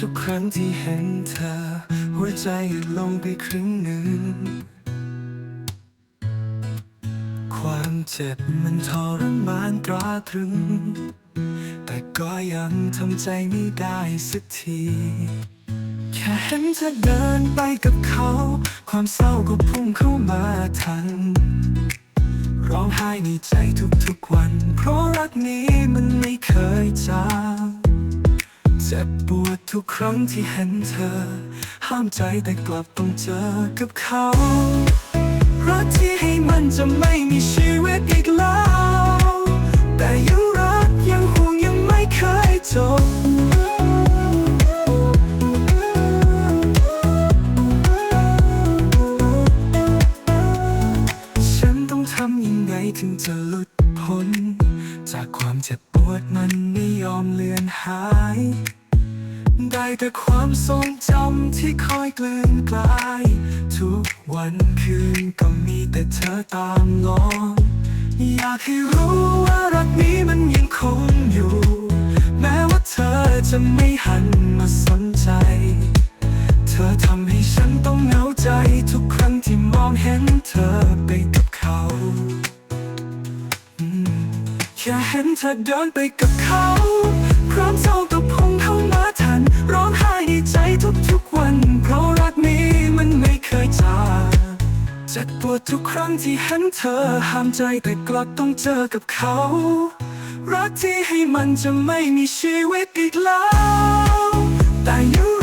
ทุกครั้งที่เห็นเธอ หัวใจหยุดลงไปครึ่งหนึ่ง ความเจ็บมันทรมานตราตรึง แต่ก็ยังทำใจไม่ได้สักที แค่เห็นเธอเดินไปกับเขา ความเศร้าก็พุ่งเข้ามาทัน ร้องไห้ในใจทุกๆวัน เพราะรักนี้มันไม่เคยจาง เจ็บปวดทุกครั้งที่เห็นเธอ ห้ามใจแต่กลับต้องเจอกับเขารักที่ให้มันจะไม่มีชีวิตอีกแล้ว แต่ยังรักยังห่วงยังไม่เคยจบฉันต้องทำยังไงถึงจะหลุดพ้น จากความเจ็บ วดมันไม่ยอมเลือนหาย ได้แต่ความทรงจำที่คอยกลืนกลาย ทุกวันคืนก็มีแต่เธอตามง้ออยากให้รู้ว่ารัก ค่เห็นเธอเดินไปกับเขา พร้อมเศร้าก็พุ่งเข้ามาทัน ร้องไห้ในใจทุกๆวัน เพราะรักนี้มันไม่เคยจางเจ็บปวดทุกครั้งที่เห็นเธอห้ามใจแต่กลับต้องเจอกับเขา รักที่ให้มันจะไม่มีชีวิตอีกแล้ว แต่ยัง